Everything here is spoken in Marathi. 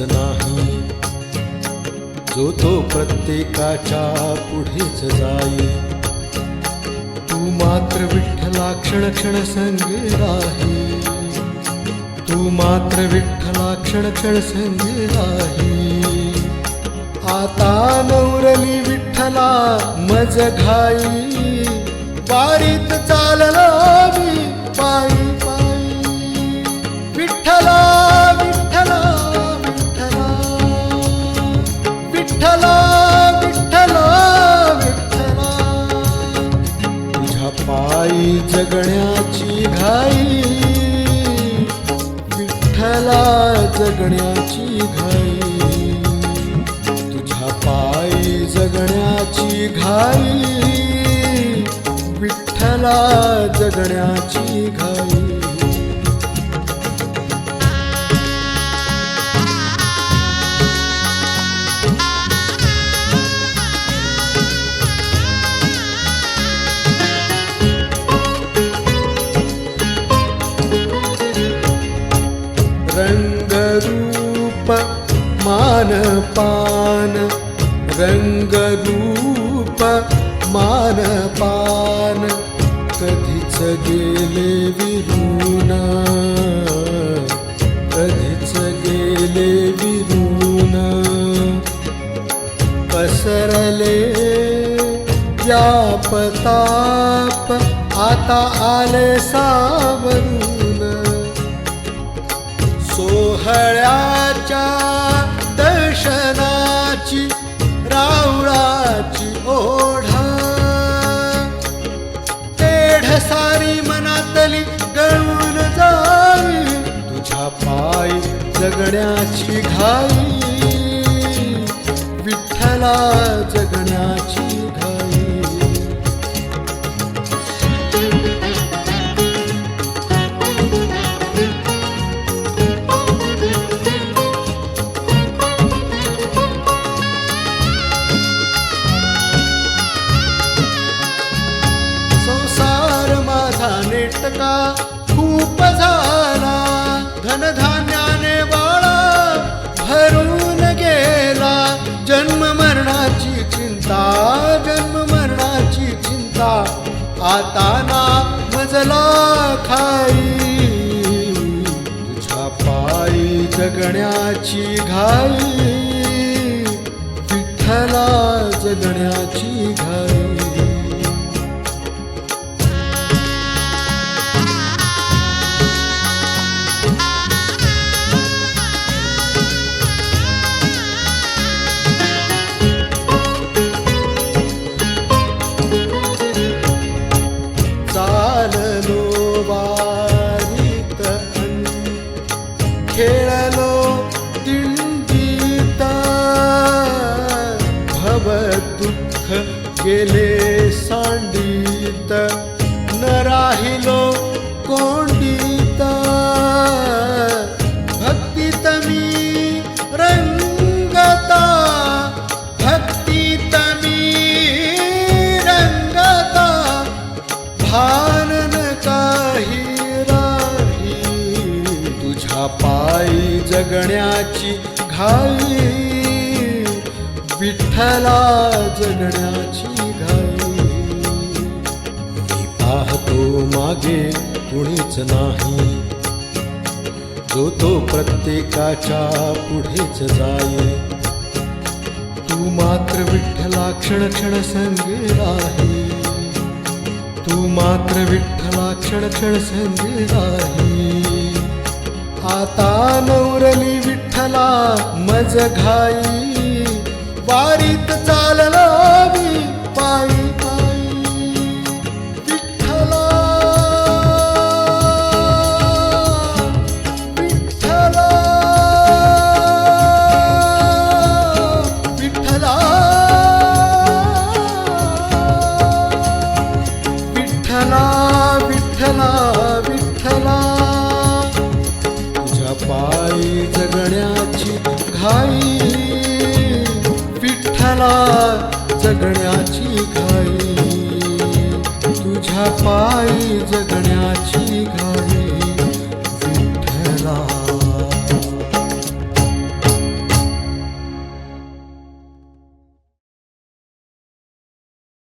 नाही. जो तो प्रत्येकाच्या पुढेच जाई तू मात्र विठ्ठला क्षण क्षण संग राही. तू मात्र विठ्ठला क्षण क्षण संग राही. आता नवरली विठ्ठला मज घाई. वारीत चालला मी पायी. आई जगण्याची घाई विठ्ठला जगण्याची घाई. तुझ्या पायी जगण्याची घाई विठ्ठला जगण्याची घाई. मानपान रंगरूप मानपान कधीच गेले विरून कधीच गेले विरून पसरले या पताप आता आले सावरून सोहळ्याच्या पायी जगण्याची घाई विठ्ठला जगण्याची घाई. संसार माझा नेटका खूप झाला. धान्याने बाळा भरून गेला. जन्म मरणाची चिंता जन्म मरणाची चिंता. आता ना मजला खाई. तुझ्या पायी जगण्याची घाई. विठ्ठला जगण्याची घाई. खेळलो दिंडीता भव दुःख गेले सांडीत पायी जगण्याची घाई विठ्ठला जगण्याची घाई. मी पाहतो मागे कुणीच नाही जो तो प्रत्येकाच्या पुढेच जाई. तू मात्र विठ्ठला क्षण क्षण संगे राही. तू मात्र विठ्ठला क्षण क्षण संगे राही. आता नवरली विठ्ठला मज घाई वारीत चालला घाई विठ्ठला जगण्याची घाई तुझ्या पायी जगण्याची घाई